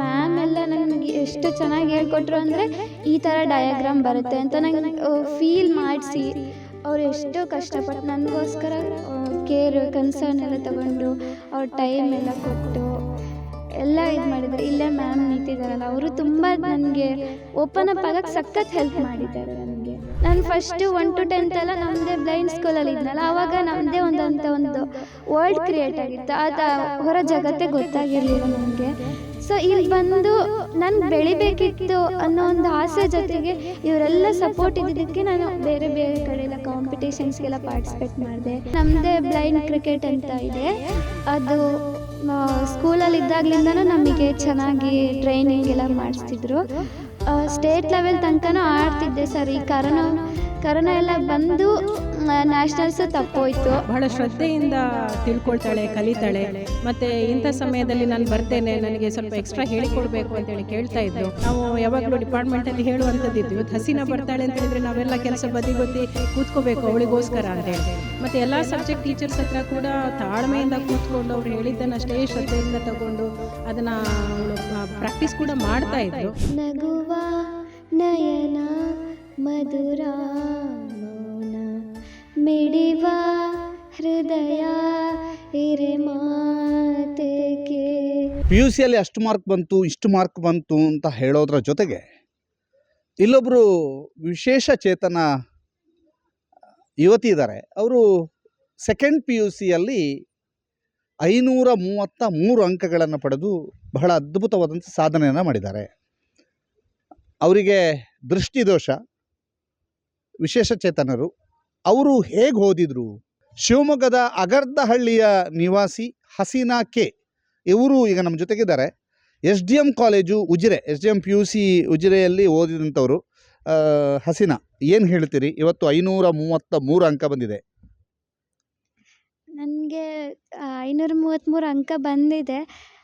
Ma'am ಎಲ್ಲ ನನಗೆ ಎಷ್ಟು ಚೆನ್ನಾಗಿ ಹೇಳ್ಕೊಟ್ರು ಅಂದರೆ ಈ ಥರ ಡಯಾಗ್ರಾಮ್ ಬರುತ್ತೆ ಅಂತ ನಂಗೆ ಫೀಲ್ ಮಾಡಿಸಿ. ಅವ್ರು ಎಷ್ಟು ಕಷ್ಟಪಟ್ಟು ನನಗೋಸ್ಕರ ಕೇರ್ ಕನ್ಸರ್ನ್ ಎಲ್ಲ ತಗೊಂಡು ಅವ್ರ ಟೈಮ್ ಎಲ್ಲ ಕೊಟ್ಟು ಎಲ್ಲ ಇದು ಮಾಡಿದ್ದಾರೆ. ಇಲ್ಲೇ ಮ್ಯಾಮ್ ನಿಂತಿದ್ದಾರಲ್ಲ, ಅವರು ತುಂಬ ನನಗೆ ಓಪನ್ ಅಪ್ ಆಗಕ್ಕೆ ಸಖತ್ ಹೆಲ್ಪ್ ಮಾಡಿದ್ದಾರೆ ನನಗೆ. ನಾನು ಫಸ್ಟು ಒನ್ ಟು ಟೆಂತ್ ಎಲ್ಲ ನಮ್ಮದೇ ಬ್ಲೈಂಡ್ ಸ್ಕೂಲಲ್ಲಿ ಇದ್ನಲ್ಲ ಆವಾಗ ನಮ್ಮದೇ ಒಂದಂತ ಒಂದು ವರ್ಲ್ಡ್ ಕ್ರಿಯೇಟ್ ಆಗಿತ್ತು. ಅದು ಹೊರ ಜಗತ್ತೇ ಗೊತ್ತಾಗಿರಲಿಲ್ಲ ನನಗೆ. ಸೊ ಇಲ್ಲಿ ಬಂದು ನಾನು ಬೆಳಿಬೇಕಿತ್ತು ಅನ್ನೋ ಒಂದು ಆಸೆ ಜೊತೆಗೆ ಇವರೆಲ್ಲ ಸಪೋರ್ಟ್ ಇದ್ದಿದ್ದಕ್ಕೆ ನಾನು ಬೇರೆ ಬೇರೆ ಕಡೆ ಎಲ್ಲ ಕಾಂಪಿಟೇಷನ್ಸ್ಗೆಲ್ಲ ಪಾರ್ಟಿಸಿಪೇಟ್ ಮಾಡಿದೆ. ನಮ್ಮದೇ ಬ್ಲೈಂಡ್ ಕ್ರಿಕೆಟ್ ಅಂತ ಇದೆ. ಅದು ಸ್ಕೂಲಲ್ಲಿ ಇದ್ದಾಗ್ಲಿಂದನೂ ನಮಗೆ ಚೆನ್ನಾಗಿ ಟ್ರೈನಿಂಗ್ ಎಲ್ಲ ಮಾಡಿಸ್ತಿದ್ರು. ಸ್ಟೇಟ್ ಲೆವೆಲ್ ತನಕನೂ ಆಡ್ತಿದ್ದೆ ಸರ್. ಈ ಕರೋನಾ ಕರೋನಾ ಎಲ್ಲ ಬಂದು ನ್ಯಾಷನಲ್ಸು ತಪ್ಪೋಯ್ತು ಬಹಳ ಶ್ರದ್ಧೆಯಿಂದ ತಿಳ್ಕೊಳ್ತಾಳೆ ಕಲಿತಾಳೆ. ಮತ್ತೆ ಇಂಥ ಸಮಯದಲ್ಲಿ ನಾನು ಬರ್ತೇನೆ ನನಗೆ ಸ್ವಲ್ಪ ಎಕ್ಸ್ಟ್ರಾ ಹೇಳಿಕೊಡ್ಬೇಕು ಅಂತೇಳಿ ಕೇಳ್ತಾ ಇದ್ದು ನಾವು ಯಾವಾಗಲೂ ಡಿಪಾರ್ಟ್ಮೆಂಟಲ್ಲಿ ಹೇಳುವಂಥದ್ದು ಇವತ್ತು ಹಸಿನ ಬರ್ತಾಳೆ ಅಂತ ಹೇಳಿದ್ರೆ ನಾವೆಲ್ಲ ಕೆಲಸ ಬದಿ ಗೊತ್ತಿ ಕೂತ್ಕೋಬೇಕು ಅವಳಿಗೋಸ್ಕರ ಅಂತೇಳಿ. ಮತ್ತೆ ಎಲ್ಲ ಸಬ್ಜೆಕ್ಟ್ ಟೀಚರ್ಸ್ ಹತ್ರ ಕೂಡ ತಾಳ್ಮೆಯಿಂದ ಕೂತ್ಕೊಂಡು ಅವ್ರು ಹೇಳಿದ್ದನ್ನು ಅಷ್ಟೇ ಶ್ರದ್ಧೆಯಿಂದ ತಗೊಂಡು ಅದನ್ನು ಅವಳು ಪ್ರಾಕ್ಟೀಸ್ ಕೂಡ ಮಾಡ್ತಾ ಇದ್ರು ನಗುವ ನಯನ ಮಧುರ ಹೃದಯ ಪಿ ಯು ಸಿಯಲ್ಲಿ ಅಷ್ಟು ಮಾರ್ಕ್ ಬಂತು, ಇಷ್ಟು ಮಾರ್ಕ್ ಬಂತು ಅಂತ ಹೇಳೋದ್ರ ಜೊತೆಗೆ ಇಲ್ಲೊಬ್ಬರು ವಿಶೇಷ ಚೇತನ ಯುವತಿ ಇದ್ದಾರೆ ಅವರು ಸೆಕೆಂಡ್ ಪಿ ಯು ಸಿಯಲ್ಲಿ ಐನೂರ ಮೂವತ್ತ ಮೂರು ಅಂಕಗಳನ್ನು ಪಡೆದು ಬಹಳ ಅದ್ಭುತವಾದಂಥ ಸಾಧನೆಯನ್ನು ಮಾಡಿದ್ದಾರೆ. ಅವರಿಗೆ ದೃಷ್ಟಿದೋಷ, ವಿಶೇಷ ಚೇತನರು ಅವರು ಹೇಗೆ ಓದಿದರು ಶಿವಮೊಗ್ಗದ ಅಗರ್ದಹಳ್ಳಿಯ ನಿವಾಸಿ ಹಸೀನಾ ಕೆ. ಇವರು ಈಗ ನಮ್ಮ ಜೊತೆಗಿದ್ದಾರೆ. S D M college Ujire S D M P U C ಉಜಿರೆಯಲ್ಲಿ ಓದಿದಂಥವರು ಹಸೀನಾ, ಏನು ಹೇಳ್ತೀರಿ? ಇವತ್ತು ಐನೂರ ಮೂವತ್ತ ಮೂರು ಅಂಕ ಬಂದಿದೆ. ನನಗೆ ಐನೂರ ಮೂವತ್ತ್ಮೂರು ಅಂಕ ಬಂದಿದೆ.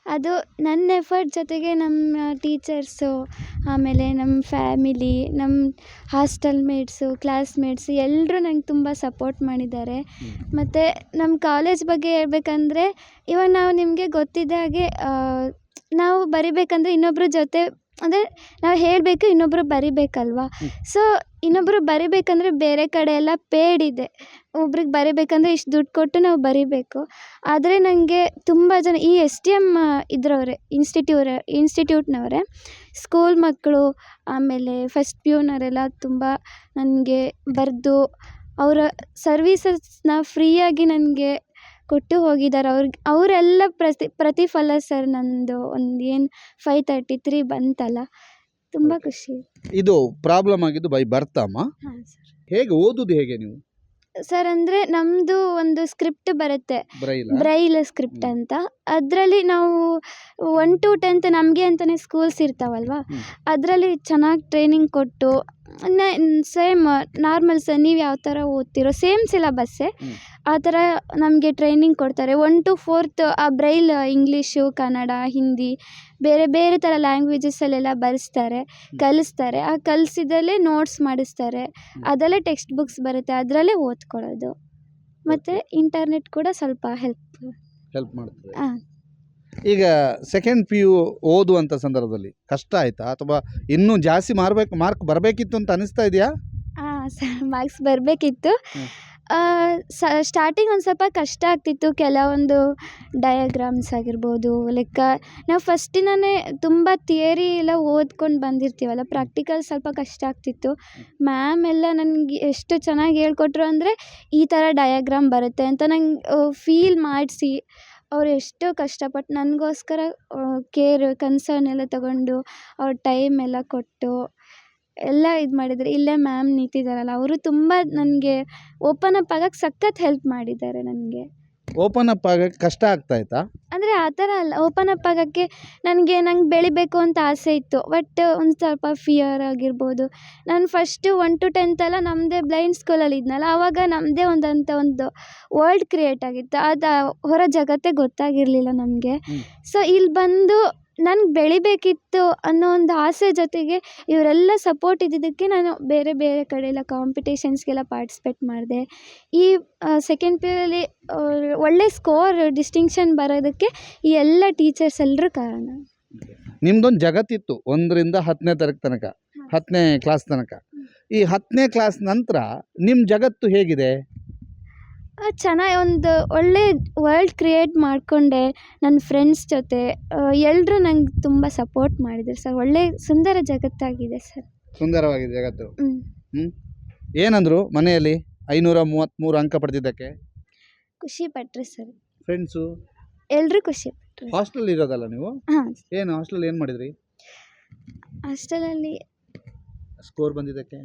ಅದು ನನ್ನ ಎಫರ್ಟ್ ಜೊತೆಗೆ ನಮ್ಮ ಟೀಚರ್ಸು ಆಮೇಲೆ ನಮ್ಮ ಫ್ಯಾಮಿಲಿ ನಮ್ಮ ಹಾಸ್ಟೆಲ್ ಮೇಟ್ಸು ಕ್ಲಾಸ್ಮೇಟ್ಸು ಎಲ್ಲರೂ ನಂಗೆ ತುಂಬ ಸಪೋರ್ಟ್ ಮಾಡಿದ್ದಾರೆ. ಮತ್ತು ನಮ್ಮ ಕಾಲೇಜ್ ಬಗ್ಗೆ ಹೇಳ್ಬೇಕಂದ್ರೆ ಇವಾಗ ನಾವು ನಿಮಗೆ ಗೊತ್ತಿದ್ದ ಹಾಗೆ ನಾವು ಬರಿಬೇಕಂದ್ರೆ ಇನ್ನೊಬ್ಬರ ಜೊತೆ ಅಂದರೆ ನಾವು ಹೇಳಬೇಕು ಇನ್ನೊಬ್ಬರು ಬರಿಬೇಕಲ್ವಾ. ಸೊ ಇನ್ನೊಬ್ಬರು ಬರಿಬೇಕಂದ್ರೆ ಬೇರೆ ಕಡೆ ಎಲ್ಲ ಪೇಡ್ ಇದೆ. ಒಬ್ರಿಗೆ ಬರಿಬೇಕಂದ್ರೆ ಇಷ್ಟು ದುಡ್ಡು ಕೊಟ್ಟು ನಾವು ಬರಿಬೇಕು. ಆದರೆ ನನಗೆ ತುಂಬ ಜನ ಈ ಎಸ್ ಟಿ ಎಂ ಇದ್ರವ್ರೆ ಇನ್ಸ್ಟಿಟ್ಯೂರ ಇನ್ಸ್ಟಿಟ್ಯೂಟ್ನವರೇ ಸ್ಕೂಲ್ ಮಕ್ಕಳು ಆಮೇಲೆ ಫಸ್ಟ್ ಪಿ ಯುನವರೆಲ್ಲ ತುಂಬ ನನಗೆ ಬರೆದು ಅವರ ಸರ್ವೀಸಸ್ನ ಫ್ರೀಯಾಗಿ ನನಗೆ ಕೊಟ್ಟು ಹೋಗಿದ್ದಾರೆ. ಅವ್ರಿಗೆ ಅವರೆಲ್ಲ ಪ್ರತಿ ಪ್ರತಿಫಲ ಸರ್ ನಂದು. ಒಂದು ಏನು ಫೈವ್ ತರ್ಟಿ ತ್ರೀ ಬಂತಲ್ಲ ತುಂಬ ಖುಷಿ ಇದು ಪ್ರಾಬ್ಲಮ್ ಆಗಿದ್ದು ಬೈ ಬರ್ತಾಮ ಹಾಂ ಸರ್. ಹೇಗೆ ಓದುದು ಹೇಗೆ ನೀವು? ಸರ್ ಅಂದರೆ ನಮ್ಮದು ಒಂದು ಸ್ಕ್ರಿಪ್ಟ್ ಬರುತ್ತೆ. ಬ್ರೈಲ ಬ್ರೈಲ್ ಸ್ಕ್ರಿಪ್ಟ್ ಅಂತ. ಅದರಲ್ಲಿ ನಾವು ಒನ್ ಟು ಟೆಂತ್ ನಮಗೆ ಅಂತಲೇ ಸ್ಕೂಲ್ಸ್ ಇರ್ತಾವಲ್ವ? ಅದರಲ್ಲಿ ಚೆನ್ನಾಗಿ ಟ್ರೈನಿಂಗ್ ಕೊಟ್ಟು ಸೇಮ್ ನಾರ್ಮಲ್ ಸರ್ ನೀವು ಯಾವ ಥರ ಓದ್ತಿರೋ ಸೇಮ್ ಸಿಲಬಸ್ಸೇ. ಆ ಥರ ನಮಗೆ ಟ್ರೈನಿಂಗ್ ಕೊಡ್ತಾರೆ. ಒನ್ ಟು ಫೋರ್ತ್ ಆ ಬ್ರೈಲ್ ಇಂಗ್ಲೀಷು ಕನ್ನಡ ಹಿಂದಿ ಬೇರೆ ಬೇರೆ ಥರ ಲ್ಯಾಂಗ್ವೇಜಸಲ್ಲೆಲ್ಲ ಬರೆಸ್ತಾರೆ ಕಲಿಸ್ತಾರೆ. ಆ ಕಲಿಸಿದಲ್ಲೇ ನೋಟ್ಸ್ ಮಾಡಿಸ್ತಾರೆ. ಅದರಲ್ಲೇ ಟೆಕ್ಸ್ಟ್ ಬುಕ್ಸ್ ಬರುತ್ತೆ. ಅದರಲ್ಲೇ ಓದ್ಕೊಳ್ಳೋದು. ಮತ್ತು ಇಂಟರ್ನೆಟ್ ಕೂಡ ಸ್ವಲ್ಪ ಹೆಲ್ಪ್ ಹೆಲ್ಪ್ ಮಾಡ್ತದೆ. ಹಾಂ ಈಗ ಸೆಕೆಂಡ್ ಪಿ ಯು ಓದುವಂಥ ಸಂದರ್ಭದಲ್ಲಿ ಕಷ್ಟ ಆಯ್ತಾ? ಅಥವಾ ಇನ್ನೂ ಜಾಸ್ತಿ ಮಾರ್ಬೇಕು ಮಾರ್ಕ್ ಬರಬೇಕಿತ್ತು ಅಂತ ಅನಿಸ್ತಾ ಇದೆಯಾ? ಸರ್ ಮಾರ್ಕ್ಸ್ ಬರಬೇಕಿತ್ತು. ಸ್ಟಾರ್ಟಿಂಗ್ ಒಂದು ಸ್ವಲ್ಪ ಕಷ್ಟ ಆಗ್ತಿತ್ತು. ಕೆಲವೊಂದು ಡಯಾಗ್ರಾಮ್ಸ್ ಆಗಿರ್ಬೋದು ಲೆಕ್ಕ ನಾವು ಫಸ್ಟಿನೇ ತುಂಬ ಥಿಯರಿ ಎಲ್ಲ ಓದ್ಕೊಂಡು ಬಂದಿರ್ತೀವಲ್ಲ ಪ್ರಾಕ್ಟಿಕಲ್ ಸ್ವಲ್ಪ ಕಷ್ಟ ಆಗ್ತಿತ್ತು. ಮ್ಯಾಮ್ ಎಲ್ಲ ನನಗೆ ಎಷ್ಟು ಚೆನ್ನಾಗಿ ಹೇಳ್ಕೊಟ್ರು ಅಂದರೆ ಈ ಥರ ಡಯಾಗ್ರಾಮ್ ಬರುತ್ತೆ ಅಂತ ನಂಗೆ ಫೀಲ್ ಮಾಡಿಸಿ ಅವ್ರು ಎಷ್ಟೋ ಕಷ್ಟಪಟ್ಟು ನನಗೋಸ್ಕರ ಕೇರ್ ಕನ್ಸರ್ನ್ ಎಲ್ಲ ತಗೊಂಡು ಅವ್ರ ಟೈಮ್ ಎಲ್ಲ ಕೊಟ್ಟು ಎಲ್ಲ ಇದು ಮಾಡಿದ್ದಾರೆ ಇಲ್ಲೇ ಮ್ಯಾಮ್ ನಿಂತಿದ್ದಾರಲ್ಲ ಅವರು ತುಂಬ ನನಗೆ ಓಪನ್ ಅಪ್ ಆಗಕ್ಕೆ ಸಖತ್ತು ಹೆಲ್ಪ್ ಮಾಡಿದ್ದಾರೆ ನನಗೆ. ಓಪನ್ ಅಪ್ ಆಗಕ್ಕೆ ಕಷ್ಟ ಆಗ್ತಾ ಇತ್ತಾ? ಅಂದರೆ ಆ ಥರ ಅಲ್ಲ ಓಪನ್ ಅಪ್ ಆಗೋಕ್ಕೆ ನನಗೆ ನಂಗೆ ಬೆಳಿಬೇಕು ಅಂತ ಆಸೆ ಇತ್ತು. ಬಟ್ ಒಂದು ಸ್ವಲ್ಪ ಫಿಯರ್ ಆಗಿರ್ಬೋದು. ನಾನು ಫಸ್ಟು ಒನ್ ಟು ಟೆಂತ್ ಎಲ್ಲ ನಮ್ಮದೇ ಬ್ಲೈಂಡ್ ಸ್ಕೂಲಲ್ಲಿ ಇದ್ನಲ್ಲ ಆವಾಗ ನಮ್ಮದೇ ಒಂದಂತ ಒಂದು ವರ್ಲ್ಡ್ ಕ್ರಿಯೇಟ್ ಆಗಿತ್ತು. ಅದು ಹೊರ ಜಗತ್ತೇ ಗೊತ್ತಾಗಿರಲಿಲ್ಲ ನಮಗೆ. ಸೊ ಇಲ್ಲಿ ಬಂದು ನನ್ಗೆ ಬೆಳಿಬೇಕಿತ್ತು ಅನ್ನೋ ಒಂದು ಆಸೆ ಜೊತೆಗೆ ಇವರೆಲ್ಲ ಸಪೋರ್ಟ್ ಇದ್ದಿದ್ದಕ್ಕೆ ನಾನು ಬೇರೆ ಬೇರೆ ಕಡೆ ಎಲ್ಲ ಕಾಂಪಿಟೇಷನ್ಸ್ಗೆಲ್ಲ ಪಾರ್ಟಿಸಿಪೇಟ್ ಮಾಡಿದೆ. ಈ ಸೆಕೆಂಡ್ ಪಿ ಯಲ್ಲಿ ಒಳ್ಳೆ ಸ್ಕೋರ್ ಡಿಸ್ಟಿಂಕ್ಷನ್ ಬರೋದಕ್ಕೆ ಈ ಎಲ್ಲ ಟೀಚರ್ಸ್ ಎಲ್ಲರೂ ಕಾರಣ. ನಿಮ್ದೊಂದು ಜಗತ್ತಿತ್ತು ಒಂದರಿಂದ ಹತ್ತನೇ ತರಗತಿ ತನಕ ಹತ್ತನೇ ಕ್ಲಾಸ್ ತನಕ. ಈ ಹತ್ತನೇ ಕ್ಲಾಸ್ ನಂತರ ನಿಮ್ಮ ಜಗತ್ತು ಹೇಗಿದೆ? ಚೆನ್ನಾಗಿ ಒಂದು ಒಳ್ಳೆ ವರ್ಲ್ಡ್ ಕ್ರಿಯೇಟ್ ಮಾಡಿಕೊಂಡೆ ನನ್ನ ಫ್ರೆಂಡ್ಸ್ ಜೊತೆ. ಎಲ್ಲರೂ ನಂಗೆ ತುಂಬ ಸಪೋರ್ಟ್ ಮಾಡಿದ್ರು ಸರ್ ಒಳ್ಳೆ ಸುಂದರ ಜಗತ್ತಾಗಿದೆ ಸರ್ ಸುಂದರವಾಗಿದೆ ಜಗತ್ತು. ಹ್ಞೂ ಹ್ಞೂ ಏನಂದರು ಮನೆಯಲ್ಲಿ ಐನೂರ ಮೂವತ್ತ್ಮೂರು ಅಂಕ ಪಡೆದಿದ್ದಕ್ಕೆ? ಖುಷಿ ಪಟ್ರಿ ಸರ್ ಫ್ರೆಂಡ್ಸು ಎಲ್ಲರೂ ಖುಷಿ ಪಟ್ರಿ ಹಾಸ್ಟೆಲ್ ಇರೋದಲ್ಲ ನೀವು? ಹಾಂ. ಏನು ಹಾಸ್ಟೆಲ್ ಏನು ಮಾಡಿದ್ರಿ? ಹಾಸ್ಟೆಲಲ್ಲಿ ಸ್ಕೋರ್ ಬಂದಿದ್ದಕ್ಕೆ?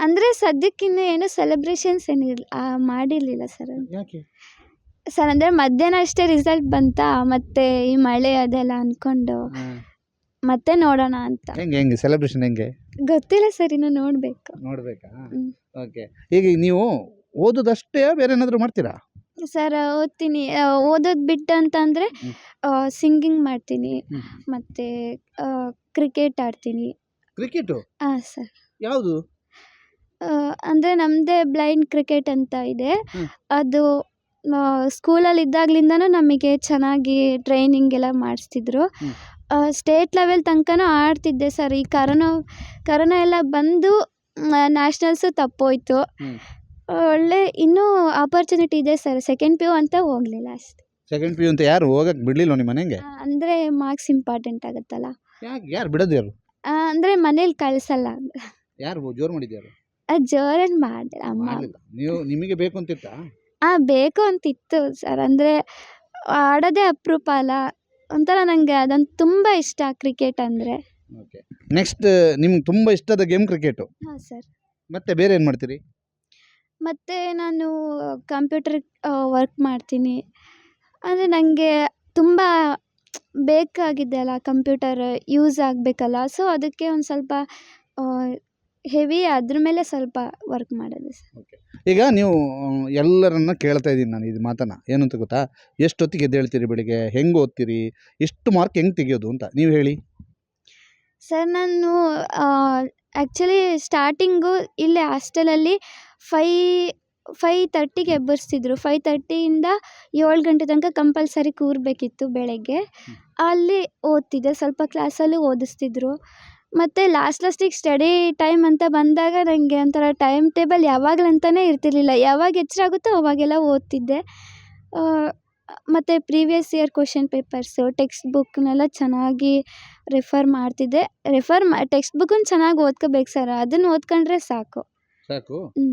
ಅಂದರೆ ಸದ್ಯಕ್ಕಿನ್ನೂ ಏನು ಸೆಲೆಬ್ರೇಷನ್ಸ್ ಏನಿಲ್ಲ ಮಾಡಿರಲಿಲ್ಲ ಸರ್ ಯಾಕೆ? ಸರ್ ಅಂದರೆ ಮಧ್ಯಾಹ್ನ ಅಷ್ಟೇ ರಿಸಲ್ಟ್ ಬಂತಾ ಮತ್ತು ಈ ಮಳೆ ಅದೆಲ್ಲ ಅಂದ್ಕೊಂಡು ಮತ್ತೆ ನೋಡೋಣ ಅಂತ. ಹೆಂಗೆ ಹೆಂಗೆ ಸೆಲೆಬ್ರೇಷನ್ ಹೆಂಗೆ? ಗೊತ್ತಿಲ್ಲ ಸರ್ ಇನ್ನು ನೋಡಬೇಕು. ನೋಡಬೇಕಾ? ಹ್ಮ್. ಓಕೆ ಈಗ ನೀವು ಓದೋದಷ್ಟೇ ಬೇರೆ ಏನಾದರೂ ಮಾಡ್ತೀರಾ? ಸರ್ ಓದ್ತೀನಿ. ಓದೋದು ಬಿಟ್ಟು ಅಂತಂದರೆ ಹ್ಮ್. ಸಿಂಗಿಂಗ್ ಮಾಡ್ತೀನಿ. ಹ್ಮ್. ಮತ್ತು ಕ್ರಿಕೆಟ್ ಆಡ್ತೀನಿ. ಕ್ರಿಕೆಟು ಹಾಂ ಸರ್ ಯಾವುದು? ಅಂದರೆ ನಮ್ಮದೇ ಬ್ಲೈಂಡ್ ಕ್ರಿಕೆಟ್ ಅಂತ ಇದೆ. ಅದು ಸ್ಕೂಲಲ್ಲಿ ಇದ್ದಾಗ್ಲಿಂದನೂ ನಮಗೆ ಚೆನ್ನಾಗಿ ಟ್ರೈನಿಂಗ್ ಎಲ್ಲ ಮಾಡಿಸ್ತಿದ್ರು. ಸ್ಟೇಟ್ ಲೆವೆಲ್ ತನಕನೂ ಆಡ್ತಿದ್ದೆ ಸರ್. ಈ ಕರೋನಾ ಕರೋನಾ ಎಲ್ಲ ಬಂದು ನ್ಯಾಷನಲ್ಸು ತಪ್ಪೋಯ್ತು. ಒಳ್ಳೆ ಇನ್ನೂ ಆಪರ್ಚುನಿಟಿ ಇದೆ ಸರ್. ಸೆಕೆಂಡ್ ಪಿ ಯು ಅಂತ ಹೋಗಲಿಲ್ಲ ಅಷ್ಟೇ. ಸೆಕೆಂಡ್ ಪಿ ಯು ಅಂತ ಯಾರು ಹೋಗಕ್ಕೆ ಬಿಡಲಿಲ್ಲ ನಿಮ್ಮ ಮನೆಗೆ? ಅಂದರೆ ಮಾರ್ಕ್ಸ್ ಇಂಪಾರ್ಟೆಂಟ್ ಆಗುತ್ತಲ್ಲ. ಯಾರು ಬಿಡೋದು ಯಾರು? ಅಂದರೆ ಮನೇಲಿ ಕಳಿಸಲ್ಲ. ಯಾರು ಜೋರು ಮಾಡಿದ್ಯಾರು? ಅದು ಜೋರಲ್ಲಿ ಮಾಡಿದೆ ಅಮ್ಮ. ಮಾಡಲಿಲ್ಲ. ನೀವು ನಿಮಗೆ ಬೇಕು ಅಂತಿತ್ತಾ? ಹಾಂ ಬೇಕು ಅಂತಿತ್ತು ಸರ್. ಅಂದರೆ ಆಡೋದೇ ಅಪರೂಪ ಅಲ್ಲ ಒಂಥರ ನನಗೆ ಅದೊಂದು ತುಂಬ ಇಷ್ಟ ಕ್ರಿಕೆಟ್ ಅಂದರೆ. ಓಕೆ. ನೆಕ್ಸ್ಟ್ ನಿಮ್ಗೆ ತುಂಬ ಇಷ್ಟದ ಗೇಮ್ ಕ್ರಿಕೆಟು. ಹಾಂ ಸರ್. ಮತ್ತೆ ಬೇರೆ ಏನು ಮಾಡ್ತೀರಿ? ಮತ್ತು ನಾನು ಕಂಪ್ಯೂಟರ್ ವರ್ಕ್ ಮಾಡ್ತೀನಿ. ಅಂದರೆ ನನಗೆ ತುಂಬ ಬೇಕಾಗಿದೆ ಅಲ್ಲ ಕಂಪ್ಯೂಟರ್ ಯೂಸ್ ಆಗಬೇಕಲ್ಲ. ಸೊ ಅದಕ್ಕೆ ಒಂದು ಸ್ವಲ್ಪ ಹೆವಿ ಅದ್ರ ಮೇಲೆ ಸ್ವಲ್ಪ ವರ್ಕ್ ಮಾಡೋದು ಸರ್. ಈಗ ನೀವು ಎಲ್ಲರನ್ನ ಕೇಳ್ತಾ ಇದ್ದೀನಿ ನಾನು ಇದು ಮಾತನ್ನ. ಏನಂತ ಗೊತ್ತಾ? ಎಷ್ಟೊತ್ತಿಗೆ ಎದ್ದೇಳ್ತೀರಿ ಬೆಳಿಗ್ಗೆ? ಹೆಂಗೆ ಓದ್ತೀರಿ? ಎಷ್ಟು ಮಾರ್ಕ್ ಹೆಂಗೆ ತೆಗಿಯೋದು ಅಂತ ನೀವು ಹೇಳಿ. ಸರ್ ನಾನು ಆ್ಯಕ್ಚುಲಿ ಸ್ಟಾರ್ಟಿಂಗು ಇಲ್ಲೇ ಹಾಸ್ಟೆಲಲ್ಲಿ ಫೈ ಫೈ ತರ್ಟಿಗೆ ಎಬ್ಬರಿಸ್ತಿದ್ರು ಫೈ ತರ್ಟಿಯಿಂದ ಏಳು ಗಂಟೆ ತನಕ ಕಂಪಲ್ಸರಿ ಕೂರಬೇಕಿತ್ತು ಬೆಳಗ್ಗೆ. ಅಲ್ಲಿ ಓದ್ತಿದ್ದೆ. ಸ್ವಲ್ಪ ಕ್ಲಾಸಲ್ಲೂ ಓದಿಸ್ತಿದ್ರು. ಮತ್ತು ಲಾಸ್ಟ್ ಲಾಸ್ಟಿಗೆ ಸ್ಟಡಿ ಟೈಮ್ ಅಂತ ಬಂದಾಗ ನನಗೆ ಒಂಥರ ಟೈಮ್ ಟೇಬಲ್ ಯಾವಾಗಲಂತಲೇ ಇರ್ತಿರ್ಲಿಲ್ಲ. ಯಾವಾಗ ಎಚ್ಚರ ಆಗುತ್ತೋ ಅವಾಗೆಲ್ಲ ಓದ್ತಿದ್ದೆ. ಮತ್ತು previous year question papers text ಬುಕ್ನೆಲ್ಲ ಚೆನ್ನಾಗಿ ರೆಫರ್ ಮಾಡ್ತಿದ್ದೆ. ರೆಫರ್ ಮಾ ಟೆಕ್ಸ್ಟ್ ಬುಕ್ಕನ್ನು ಚೆನ್ನಾಗಿ ಓದ್ಕೋಬೇಕು ಸರ್ ಅದನ್ನು ಓದ್ಕೊಂಡ್ರೆ ಸಾಕು. ಸಾಕು? ಹ್ಞೂ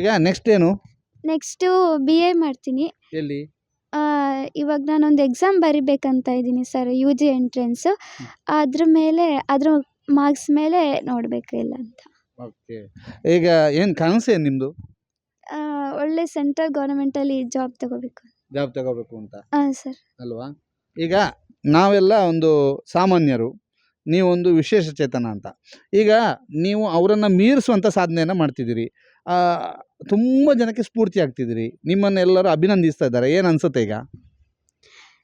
ಈಗ ನೆಕ್ಸ್ಟ್ ಏನು? ನೆಕ್ಸ್ಟು ಬಿ ಎ ಮಾಡ್ತೀನಿ. ಎಲ್ಲಿ? ಆ, ಇವಾಗ ನಾನೊಂದು ಎಕ್ಸಾಮ್ ಬರಿಬೇಕಂತ ಇದ್ದೀನಿ ಸರ್ ಯು ಜಿ ಎಂಟ್ರೆನ್ಸು ಅದ್ರ ಮೇಲೆ ಅದ್ರ ಮಾರ್ಕ್ಸ್ ಮೇಲೆ ನೋಡಬೇಕು ಇಲ್ಲ ಅಂತ. ಓಕೆ ಈಗ ಏನು ಕನಸು ಏನು ನಿಮ್ಮದು ಆ, ಒಳ್ಳೆ ಸೆಂಟ್ರಲ್ ಗೌರ್ಮೆಂಟಲ್ಲಿ ಜಾಬ್ ತಗೋಬೇಕು. ಜಾಬ್ ತಗೋಬೇಕು ಅಂತ. ಹಾಂ ಸರ್ ಅಲ್ವಾ? ಈಗ ನಾವೆಲ್ಲ ಒಂದು ಸಾಮಾನ್ಯರು ನೀವೊಂದು ವಿಶೇಷ ಚೇತನ ಅಂತ. ಈಗ ನೀವು ಅವರನ್ನು ಮೀರಿಸುವಂಥ ಸಾಧನೆಯನ್ನು ಮಾಡ್ತಿದ್ದೀರಿ. ತುಂಬ ಜನಕ್ಕೆ ಸ್ಫೂರ್ತಿ ಆಗ್ತಿದ್ದೀರಿ. ನಿಮ್ಮನ್ನೆಲ್ಲರೂ ಅಭಿನಂದಿಸ್ತಾ ಇದ್ದಾರೆ. ಏನು ಅನಿಸುತ್ತೆ ಈಗ?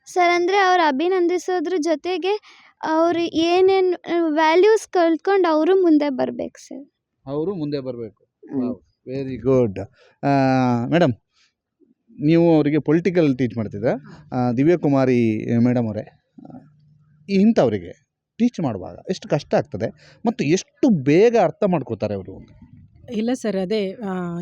ಸರ್ ಅಂದರೆ ಅವ್ರು ಅಭಿನಂದಿಸೋದ್ರ ಜೊತೆಗೆ ಅವರು ಏನೇನು ವ್ಯಾಲ್ಯೂಸ್ ಕಲ್ತ್ಕೊಂಡು ಅವರು ಮುಂದೆ ಬರಬೇಕು ಸರ್ ಅವರು ಮುಂದೆ ಬರಬೇಕು. ವೆರಿ ಗುಡ್ ಮೇಡಮ್ ನೀವು ಅವರಿಗೆ ಪೊಲಿಟಿಕಲ್ ಟೀಚ್ ಮಾಡ್ತಿದ್ದ ದಿವ್ಯಕುಮಾರಿ ಮೇಡಮ್ ಅವರೇ. ಇಂಥವರಿಗೆ ಟೀಚ್ ಮಾಡುವಾಗ ಎಷ್ಟು ಕಷ್ಟ ಆಗ್ತದೆ ಮತ್ತು ಎಷ್ಟು ಬೇಗ ಅರ್ಥ ಮಾಡ್ಕೋತಾರೆ ಅವರು? ಇಲ್ಲ ಸರ್ ಅದೇ